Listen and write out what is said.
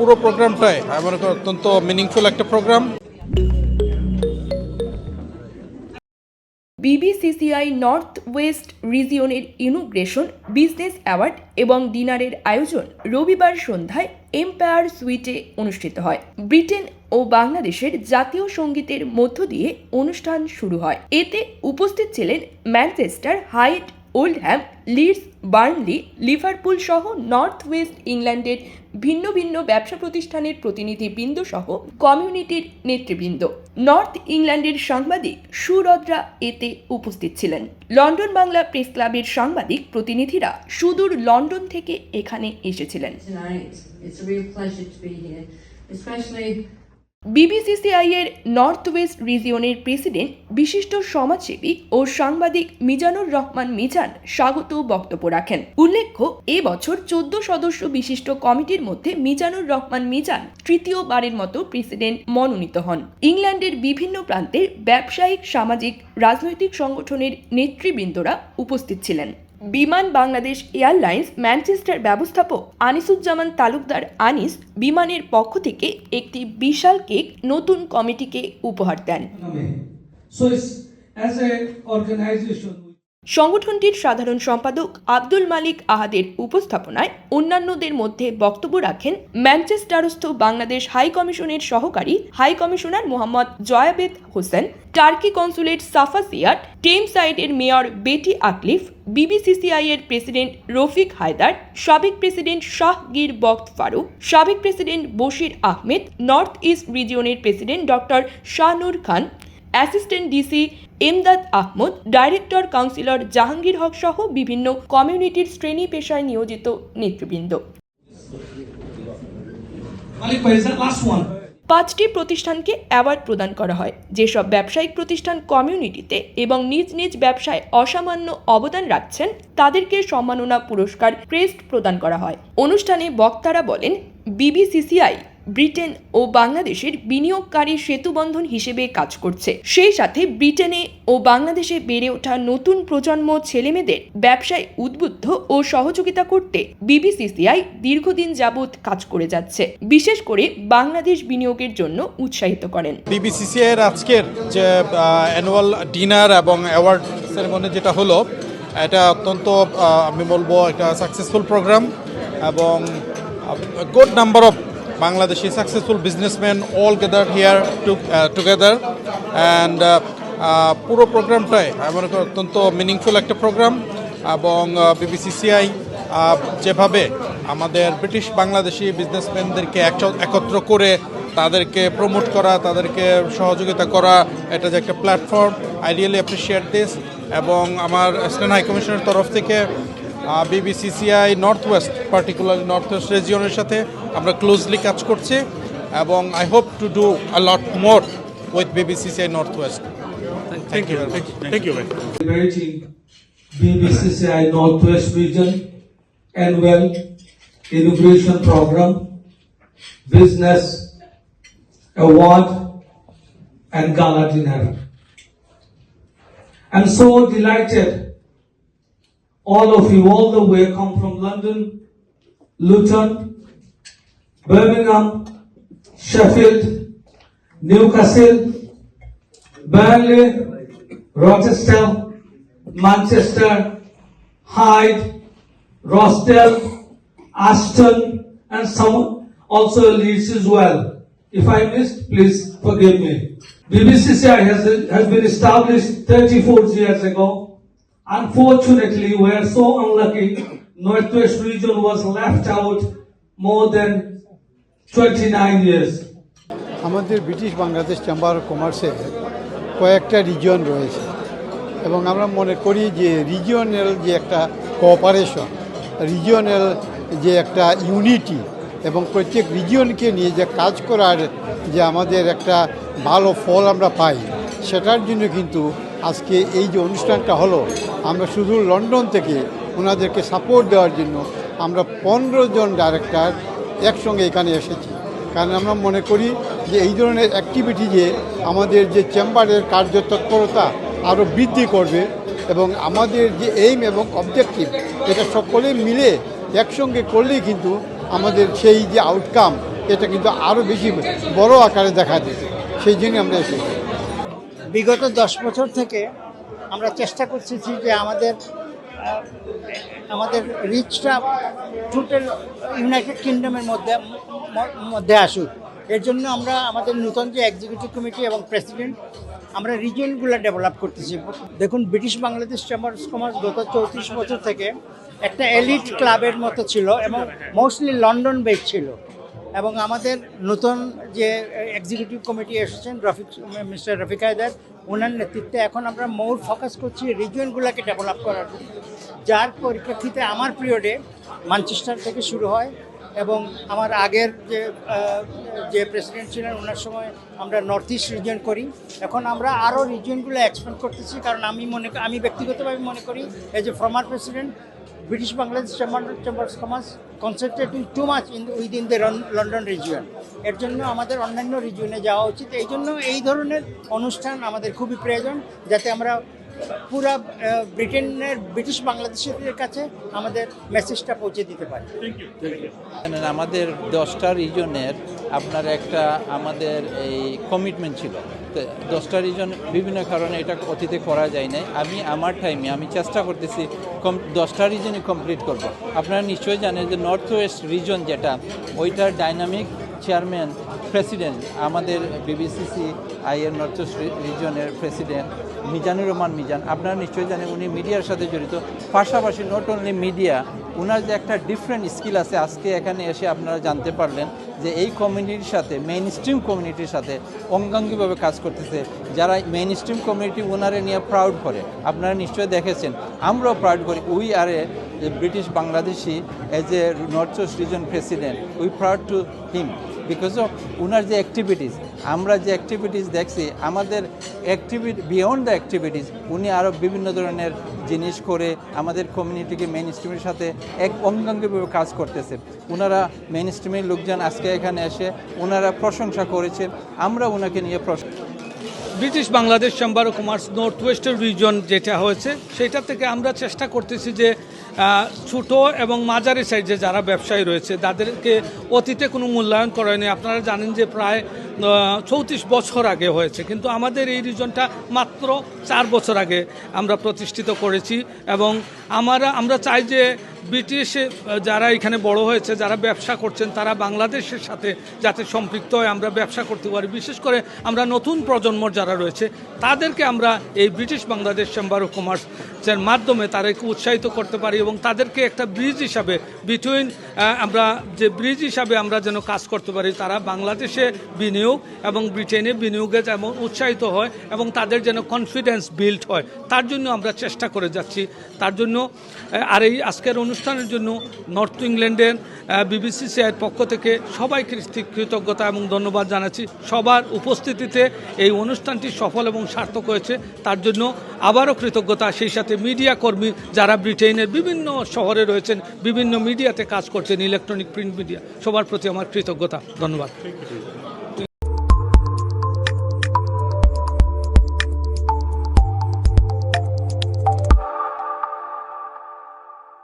পুরো প্রোগ্রামটাই। আমি করি অত্যন্ত মিনিংফুল একটা প্রোগ্রাম। বিবিসিসিআই নর্থ ওয়েস্ট রিজিয়নের ইনুগ্রেশন বিজনেস অ্যাওয়ার্ড এবং ডিনারের আয়োজন রবিবার সন্ধ্যায় এম্পায়ার সুইটে অনুষ্ঠিত হয়। ব্রিটেন ও বাংলাদেশের জাতীয় সঙ্গীতের মধ্য দিয়ে অনুষ্ঠান শুরু হয়। এতে উপস্থিত ছিলেন Manchester Hyde Oldham Leeds Burnley Liverpool সহ নর্থ ওয়েস্ট ইংল্যান্ডের ভিন্ন ভিন্ন ব্যবসা প্রতিষ্ঠানের প্রতিনিধিবৃন্দ সহ কমিউনিটির নেতৃবৃন্দ। নর্থ ইংল্যান্ডের সাংবাদিক সুরদ্রা এতে উপস্থিত ছিলেন। লন্ডন বাংলা প্রেস ক্লাবের সাংবাদিক প্রতিনিধিরা সুদূর লন্ডন থেকে এখানে এসেছিলেন। Tonight. It's a real pleasure to be here, especially BBCCI এর নর্থ ওয়েস্ট রিজিয়নের প্রেসিডেন্ট বিশিষ্ট সমাজসেবী ও সাংবাদিক মিজানুর রহমান মিজান স্বাগত বক্তব্য রাখেন উল্লেখ্য এ বছর চোদ্দ সদস্য বিশিষ্ট কমিটির মধ্যে মিজানুর রহমান মিজান তৃতীয়বারের মতো প্রেসিডেন্ট মনোনীত হন ইংল্যান্ডের বিভিন্ন প্রান্তের ব্যবসায়িক সামাজিক রাজনৈতিক সংগঠনের নেতৃবৃন্দরা উপস্থিত ছিলেন বিমান বাংলাদেশ এয়ারলাইন্স ম্যানচেস্টার ব্যবস্থাপক আনিসুজ্জামান তালুকদার আনিস বিমানের পক্ষ থেকে একটি বিশাল কেক নতুন কমিটিকে উপহার দেন। সংগঠনটির সাধারণ সম্পাদক আব্দুল মালিক আহাদের উপস্থাপনায় অন্যান্যদের মধ্যে বক্তব্য রাখেন ম্যানচেস্টারস্থ বাংলাদেশ হাই কমিশনের সহকারী high commissioner Mohammad Jayabed Hossain, Turkey consulate Safa Siyat, টেম সাইডের মেয়র বেটি আকলিফ বিবিসিসিআই এর প্রেসিডেন্ট রফিক হায়দার, সাবেক প্রেসিডেন্ট শাহ গির বক্ত ফারুক, সাবেক president Bashir Ahmed, north east রিজিয়নের president doctor Shahnur Khan assistant DC Emdad Ahmad director councillor Jahangir Haque সহ বিভিন্ন কমিউনিটির শ্রেণি পেশায় নিয়োজিত নেতৃবৃন্দ? পাঁচটি প্রতিষ্ঠানকে অ্যাওয়ার্ড প্রদান করা হয়। যেসব ব্যবসায়িক প্রতিষ্ঠান কমিউনিটিতে এবং নিজ নিজ ব্যবসায় অসামান্য অবদান রাখছেন তাদেরকে সম্মাননা পুরস্কার ক্রেস্ট প্রদান করা হয়। অনুষ্ঠানে বক্তারা বলেন বিবিসিসিআই ব্রিটেন ও বাংলাদেশের বিনিয়োগকারী সেতুবন্ধন হিসেবে কাজ করছে। সেই সাথে ব্রিটেনে ও বাংলাদেশে বেড়ে ওঠা নতুন প্রজন্ম ছেলেমেয়েদের ব্যবসায় উদ্বুদ্ধ ও সহযোগিতা করতে বিবিসিসিআই দীর্ঘদিন যাবৎ কাজ করে যাচ্ছে। বিশেষ করে বাংলাদেশ বিনিয়োগের জন্য উৎসাহিত করেন। বিবিসিসিআই এর আজকের যে অ্যানুয়াল ডিনার এবং অ্যাওয়ার্ড সেরেমনি যেটা হলো, এটা অত্যন্ত আমি বলব, একটা সাকসেসফুল প্রোগ্রাম এবং good number of Bangladeshi successful businessman all gather here together and পুরো প্রোগ্রামটাই আমি মনে করি অত্যন্ত মিনিংফুল একটা প্রোগ্রাম এবং বিবিসিসিআই যেভাবে আমাদের ব্রিটিশ বাংলাদেশি বিজনেসম্যানদেরকে এক- একত্র করে তাদেরকে প্রমোট করা, তাদেরকে সহযোগিতা করা, এটা যে একটা platform I really appreciate this এবং আমার অ্যাসিস্ট্যান্ট হাই কমিশনের তরফ থেকে BBCCI north west particular north west রেজিয়নের সাথে আমরা ক্লোজলি কাজ করছি এবং I hope to do a lot more with BBCCI north west thank you BBCCI north west region annual inauguration program business award and gala dinner I'm so delighted all of you all the way come from London, Luton, Birmingham, Sheffield, Newcastle, Burnley, Rochester, Manchester, Hyde, Rochdale, Ashton, and some also Leeds as well. If I missed, please forgive me. BBCCI has, has been established 34 years ago. Unfortunately, we are so unlucky. Northwest region was left out more than 29 years. আমাদের British Bangladesh chamber of কমার্সে কয়েকটা region রয়েছে এবং আমরা মনে করি যে regional যে একটা কোঅপারেশন রিজিয়নাল যে একটা ইউনিটি এবং প্রত্যেক রিজিয়নকে নিয়ে যে কাজ করার যে আমাদের একটা ভালো ফল আমরা পাই সেটার জন্য কিন্তু আজকে এই যে অনুষ্ঠানটা হলো, আমরা শুধু লন্ডন থেকে ওনাদেরকে সাপোর্ট দেওয়ার জন্য আমরা পনেরো জন ডাইরেক্টর একসঙ্গে এখানে এসেছি। কারণ আমরা মনে করি যে এই ধরনের অ্যাক্টিভিটি যে আমাদের যে চেম্বারের কার্যতৎপরতা আরও বৃদ্ধি করবে এবং আমাদের যে এইম এবং অবজেক্টিভ এটা সকলে মিলে একসঙ্গে করলেই কিন্তু আমাদের সেই যে আউটকাম এটা কিন্তু আরও বেশি বড় আকারে দেখা দিবে। সেই জন্য আমরা এসেছি। বিগত দশ বছর থেকে আমরা চেষ্টা করছি যে আমাদের আমাদের রিচটা টোটাল ইউনাইটেড কিংডমের মধ্যে মধ্যে আসুক। এর জন্য আমরা আমাদের নতুন যে এক্সিকিউটিভ কমিটি এবং প্রেসিডেন্ট আমরা রিজিয়নগুলো ডেভেলপ করতেছি। দেখুন British Bangladesh chamber of commerce গত চৌত্রিশ বছর থেকে একটা এলিট ক্লাবের মতো ছিল এবং মোস্টলি লন্ডন বেস ছিল। এবং আমাদের নতুন যে এক্সিকিউটিভ কমিটি এসেছেন রফিক মিস্টার রফিক হায়দার, ওনার নেতৃত্বে এখন আমরা মূল ফোকাস করছি রিজিয়নগুলোকে ডেভেলপ করার। যার পরিপ্রেক্ষিতে আমার পিরিয়ডে ম্যানচেস্টার থেকে শুরু হয় এবং আমার আগের যে যে প্রেসিডেন্ট ছিলেন, ওনার সময় আমরা নর্থ ইস্ট রিজন করি এখন আমরা আরও রিজিয়নগুলো এক্সপ্যান্ড করতেছি, কারণ আমি মনে, আমি ব্যক্তিগতভাবে মনে করি as a former president British Bangladesh Chamber, Chamber of Commerce concentrating too much in within the Lon- London region. এর জন্য আমাদের অন্যান্য রিজিয়নে যাওয়া উচিত। এই জন্য এই ধরনের অনুষ্ঠান আমাদের খুবই প্রয়োজন যাতে আমরা পুরা ব্রিটেনের ব্রিটিশ বাংলাদেশিদের কাছে আমাদের মেসেজটা পৌঁছে দিতে পারি। আমাদের দশটা রিজনের আপনার একটা আমাদের এই কমিটমেন্ট ছিল। দশটা রিজন বিভিন্ন কারণে এটা অতীতে করা যায় নাই। আমি আমার টাইমে আমি চেষ্টা করতেছি কম দশটা রিজনই কমপ্লিট করব। আপনারা নিশ্চয়ই জানেন যে নর্থ ওয়েস্ট রিজন যেটা ওইটার ডাইনামিক চেয়ারম্যান প্রেসিডেন্ট আমাদের বিবিসিসি আইয়ের নর্থ রিজনের প্রেসিডেন্ট মিজানুর রহমান মিজান। আপনারা নিশ্চয়ই জানেন উনি মিডিয়ার সাথে জড়িত। পাশাপাশি নট অনলি মিডিয়া ওনার যে একটা ডিফারেন্ট স্কিল আছে, আজকে এখানে এসে আপনারা জানতে পারলেন যে এই কমিউনিটির সাথে মেইন স্ট্রিম কমিউনিটির সাথে অঙ্গাঙ্গিভাবে কাজ করতেছে। যারা মেইন স্ট্রিম কমিউনিটি ওনারে নিয়ে প্রাউড করে, আপনারা নিশ্চয়ই দেখেছেন। আমরাও প্রাউড করি। We are a British Bangladeshi as a north west region president we proud to him because of ওনার যে অ্যাক্টিভিটিস আমরা যে অ্যাক্টিভিটিস দেখছি, আমাদের অ্যাক্টিভিটি বিয়ন্ড দ্য অ্যাক্টিভিটিস উনি আরও বিভিন্ন ধরনের জিনিস করে আমাদের কমিউনিটিকে মেইন স্ট্রিমের সাথে এক অঙ্গাঙ্গিভাবে কাজ করতেছে। ওনারা মেইন স্ট্রিমের লোকজন আজকে এখানে এসে ওনারা প্রশংসা করেছেন। আমরা ওনাকে নিয়ে প্রশংসা British Bangladesh chamber of commerce north western region যেটা হয়েছে, সেটা থেকে আমরা চেষ্টা করতেছি যে ছোট এবং মাঝারি সাইজে যারা ব্যবসায়ী রয়েছে, তাদেরকে অতীতে কোনো মূল্যায়ন করেনি। আপনারা জানেন যে প্রায় চৌত্রিশ বছর আগে হয়েছে, কিন্তু আমাদের এই রিজনটা মাত্র চার বছর আগে আমরা প্রতিষ্ঠিত করেছি এবং আমরা আমরা চাই যে ব্রিটিশ যারা এখানে বড় হয়েছে, যারা ব্যবসা করছেন, তারা বাংলাদেশের সাথে যাতে সম্পৃক্ত হয়, আমরা ব্যবসা করতে পারি। বিশেষ করে আমরা নতুন প্রজন্মর যারা রয়েছে, তাদেরকে আমরা এই ব্রিটিশ বাংলাদেশ চেম্বার অফ কমার্সের মাধ্যমে তাদেরকে উৎসাহিত করতে পারি এবং তাদেরকে একটা ব্রিজ হিসাবে বিটুইন আমরা যে ব্রিজ হিসাবে আমরা যেন কাজ করতে পারি, তারা বাংলাদেশে বিনিয়োগ এবং ব্রিটেনে বিনিয়োগে যেমন উৎসাহিত হয় এবং তাদের যেন কনফিডেন্স বিল্ড হয়, তার জন্য আমরা চেষ্টা করে যাচ্ছি। তার জন্য আর এই আজকের অনুষ্ঠানের জন্য নর্থ ইংল্যান্ডের বিবিসিসিআইয়ের পক্ষ থেকে সবাই কৃতজ্ঞতা এবং ধন্যবাদ জানাচ্ছি। সবার উপস্থিতিতে এই অনুষ্ঠানটি সফল এবং সার্থক হয়েছে। তার জন্য আবারও কৃতজ্ঞতা। সেই সাথে মিডিয়া কর্মী যারা ব্রিটেনের বিভিন্ন শহরে রয়েছেন, বিভিন্ন মিডিয়াতে কাজ করছেন ইলেকট্রনিক প্রিন্ট মিডিয়া সবার প্রতি আমার কৃতজ্ঞতা। ধন্যবাদ।